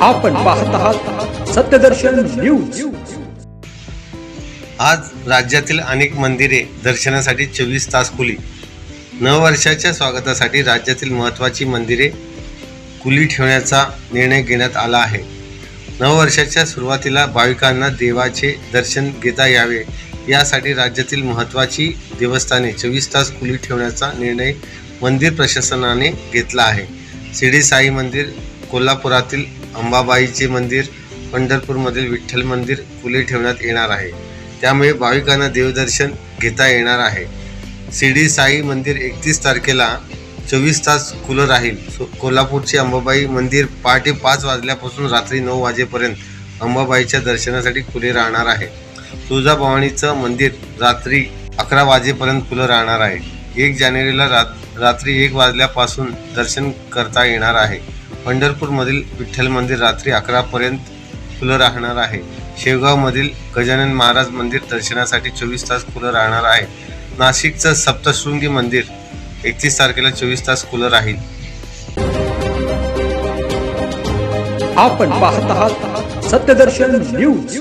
आपण पाहत आहात सत्यदर्शन न्यूज. आज राज्यातील अनेक मंदिरे दर्शनासाठी चोवीस तास खुली. नववर्षाच्या स्वागतासाठी राज्यातील महत्त्वाची मंदिरे खुली ठेवण्याचा निर्णय घेण्यात आला आहे. नववर्षाच्या सुरुवातीला भाविकांना देवाचे दर्शन घेता यावे यासाठी राज्यातील महत्त्वाची देवस्थाने चोवीस तास खुली ठेवण्याचा निर्णय मंदिर प्रशासनाने घेतला आहे. शिर्डी साई मंदिर कोल्हापुरातील अंबाबाईचे मंदिर पंढरपूरमधील विठ्ठल मंदिर खुले ठेवण्यात येणार आहे. त्यामुळे भाविकांना देवदर्शन घेता येणार आहे. शिर्डी साई मंदिर एकतीस तारखेला चोवीस तास खुलं राहील. सो कोल्हापूरचे अंबाबाई मंदिर पहाटे पाच वाजल्यापासून रात्री नऊ वाजेपर्यंत अंबाबाईच्या दर्शनासाठी खुले राहणार आहे. तुळजाभवानीचं मंदिर रात्री अकरा वाजेपर्यंत खुलं राहणार आहे. एक जानेवारीला रात रात्री एक वाजल्यापासून दर्शन करता येणार आहे. पंढरपूरमधील विठ्ठल मंदिर रात्री अकरापर्यंत खुलं राहणार आहे. शेवगावमधील गजानन महाराज मंदिर दर्शनासाठी चोवीस तास खुलं राहणार आहे. नाशिकचं सप्तशृंगी मंदिर एकतीस तारखेला चोवीस तास खुलं राहील. आपण पाहत आहात सत्यदर्शन न्यूज.